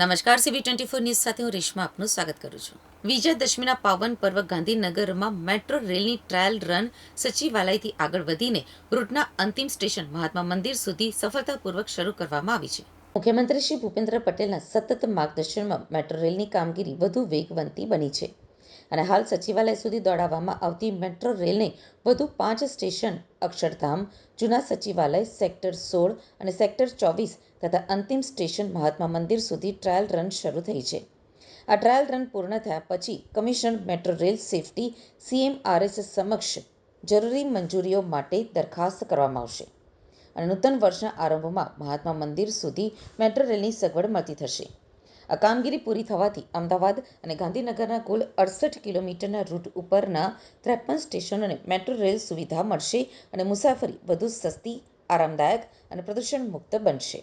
નમસ્કાર સીવી twenty four news સાથે હું રેશમા આપનું સ્વાગત કરું છું. વિજયાદશમીના પાવન પર્વ ગાંધીનગરમાં મેટ્રો રેલની ટ્રાયલ રન સચિવાલયથી આગળ વધીને રૂટના અંતિમ સ્ટેશન મહાત્મા મંદિર સુધી સફળતાપૂર્વક શરૂ કરવામાં આવી છે. મુખ્યમંત્રી શ્રી ભૂપેન્દ્ર પટેલના સતત માર્ગદર્શનમાં મેટ્રો રેલની કામગીરી વધુ વેગવંતી બની છે. અને હાલ સચિવાલય સુધી દોડાવવામાં આવતી મેટ્રો રેલને વધુ પાંચ સ્ટેશન, અક્ષરધામ, જૂના સચિવાલય, સેક્ટર સોળ અને સેક્ટર ચોવીસ તથા અંતિમ સ્ટેશન મહાત્મા મંદિર સુધી ટ્રાયલ રન શરૂ થઈ છે. આ ટ્રાયલ રન પૂર્ણ થયા પછી commissioner metro rail safety CMRS સમક્ષ જરૂરી મંજૂરીઓ માટે દરખાસ્ત કરવામાં આવશે અને નૂતન વર્ષના આરંભમાં મહાત્મા મંદિર સુધી મેટ્રો રેલની સગવડ મળતી થશે. આ કામગીરી પૂરી થવાથી અમદાવાદ અને ગાંધીનગરના કુલ અડસઠ કિલોમીટરના રૂટ ઉપરના ત્રેપન સ્ટેશનોને મેટ્રો રેલ સુવિધા મળશે અને મુસાફરી વધુ સસ્તી, આરામદાયક અને પ્રદૂષણ મુક્ત બનશે.